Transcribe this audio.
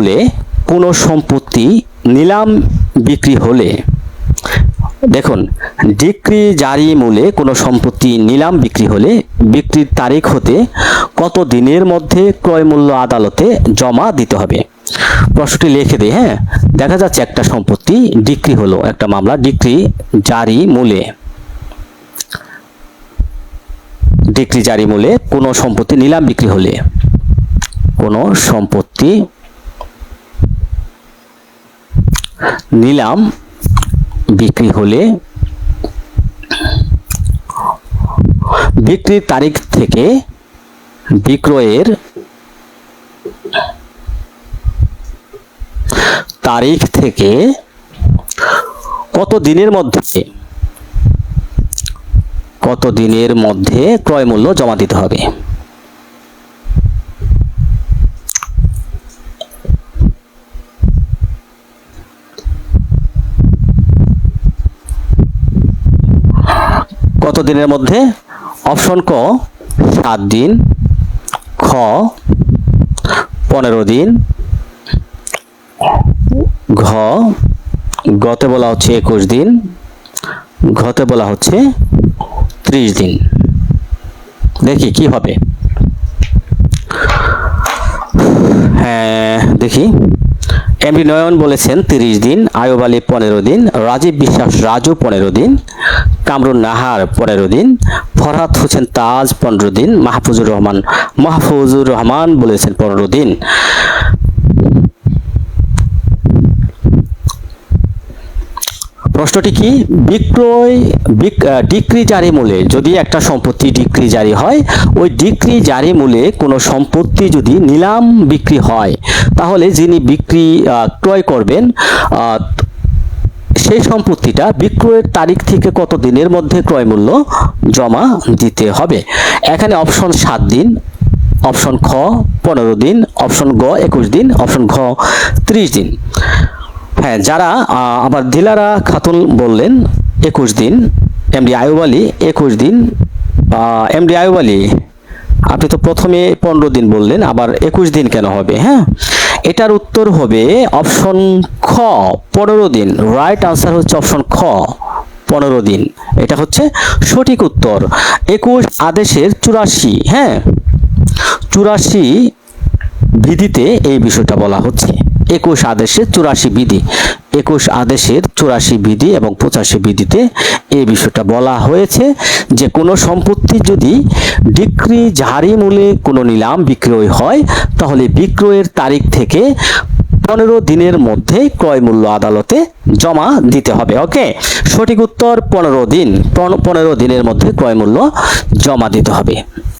মূলে কোনো সম্পত্তি নিলাম বিক্রি হলে। দেখুন, ডিক্রি জারি মূলে কোনো সম্পত্তি নিলাম বিক্রি হলে বিক্রির তারিখ হতে কত দিনের মধ্যে ক্রয় মূল্য আদালতে জমা দিতে হবে। প্রশ্নটি লিখে দিই হ্যাঁ? দেখা যাচ্ছে একটা সম্পত্তি ডিক্রি হলো, একটা মামলা ডিক্রি জারি মূলে। ডিক্রি জারি মূলে কোনো সম্পত্তি নিলাম বিক্রি হলে কোনো সম্পত্তি নিলাম, বিক্রি হলে বিক্রির তারিখ থেকে বিক্রয়ের তারিখ থেকে কত দিনের মধ্যে, কত দিনের মধ্যে ক্রয় মূল্য জমা দিতে হবে? কত দিনের মধ্যে? অপশন ক, সাত দিন। খ, পনেরো দিন। ঘ, গতে বলা হচ্ছে একুশ দিন। ঘতে বলা হচ্ছে ত্রিশ দিন। দেখি কি হবে। হ্যাঁ দেখি। এমডি নয়ন বলেছেন তিরিশ দিন, আয়ুব আলী পনেরো দিন, রাজীব বিশ্বাস রাজু পনেরো দিন কামরুন নাহার পনেরো দিন, ফরহাদ হোসেন তাজ পনেরো দিন, মাহফুজুর রহমান মাহফুজুর রহমান বলেছেন পনেরো দিন। প্রশ্নটি কি? বিক্রয় ডিক্রি জারি মূলে যদি একটা সম্পত্তি ডিক্রি জারি হয়, ওই ডিক্রি জারি মূলে কোনো সম্পত্তি যদি নিলাম বিক্রি হয়, তাহলে যিনি বিক্রি ক্রয় করবেন সেই সম্পত্তিটা বিক্রয়ের তারিখ থেকে কত দিনের মধ্যে ক্রয় মূল্য জমা দিতে হবে? এখানে অপশন সাত দিন, অপশন খ পনেরো দিন, অপশন গ একুশ দিন, অপশন ঘ ত্রিশ দিন। হ্যাঁ যারা আবার দিলারা খাতুন বললেন, একুশ দিন এমডি আয়ুব আলী একুশ দিন এমডি আয়ুব আপনি তো প্রথমে পনেরো দিন বললেন, আবার একুশ দিন কেন হবে? হ্যাঁ এটার উত্তর হবে অপশন খ, পনেরো দিন। রাইট আনসার হচ্ছে অপশন খ, পনেরো দিন। এটা হচ্ছে সঠিক উত্তর। একুশ আদেশের চুরাশি হ্যাঁ? চুরাশি বিধিতে এই বিষয়টা বলা হচ্ছে। একুশ আদেশের চুরাশি বিধি। একুশ আদেশের চুরাশি বিধি এবং পঁচাশি বিধিতে এই বিষয়টা বলা হয়েছে যে, কোনো সম্পত্তি যদি বিক্রি ঝাড়ি মূলে কোনো নিলাম বিক্রয় হয়, তাহলে বিক্রয়ের তারিখ থেকে পনেরো দিনের মধ্যে ক্রয় মূল্য আদালতে জমা দিতে হবে, ওকে? সঠিক উত্তর, পনেরো দিন পনেরো দিনের মধ্যে ক্রয় মূল্য জমা দিতে হবে।